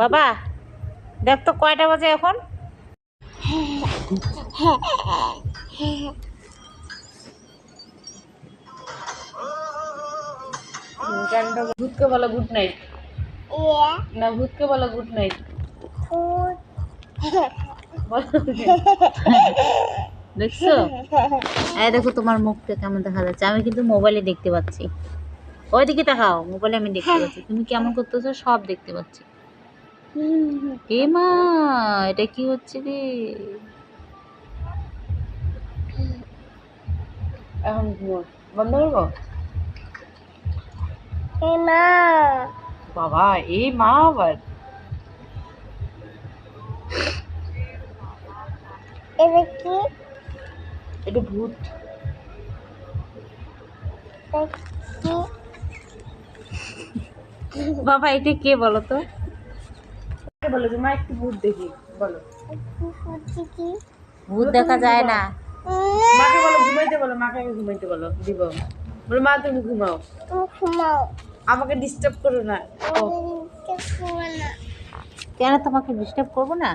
বাবা, দেখ তো কয়টা বাজে এখন? ভূতকে বলো গুড নাইট না, ভূতকে বলো গুড নাইট দেখছ? দেখো তোমার মুখটা কেমন দেখা যাচ্ছে। আমি কিন্তু মোবাইলে দেখতে পাচ্ছি। ওইদিকে দেখাও মোবাইলে আমি দেখতে পাচ্ছি। তুমি কেমন করতেছো সব দেখতে পাচ্ছি। এ মা এটা কি হচ্ছে রে? এখন ঘুমো। বন্ধ করব? বাবা এই মা আবার। এটা ভূত। বাবা এটা কে বলো তো? বলো? যে মা একটু ভূত দেখি বলো। ভূত দেখা যায় না। মাকে বলো ঘুমাইতে বলো মাকে ঘুমাইতে বলো দিব। বলো মা তুমি ঘুমাও। ঘুমাও আমাকে ডিস্টার্ব করো না। কেন তোমাকে ডিস্টার্ব করব না?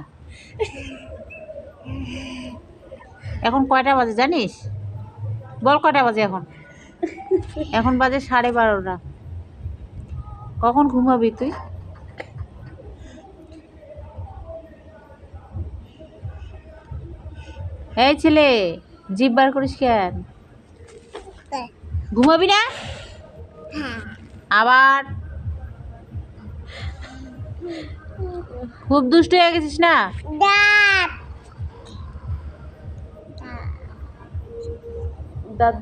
এখন কয়টা বাজে জানিস? বল কয়টা বাজে এখন? এখন বাজে সাড়ে বারোটা। কখন ঘুমাবি তুই? এই ছেলে জিভ বার করিস কেন? ঘুমাবি না? আবার? খুব দুষ্ট হয়ে গেছিস না? দাঁত। দেখ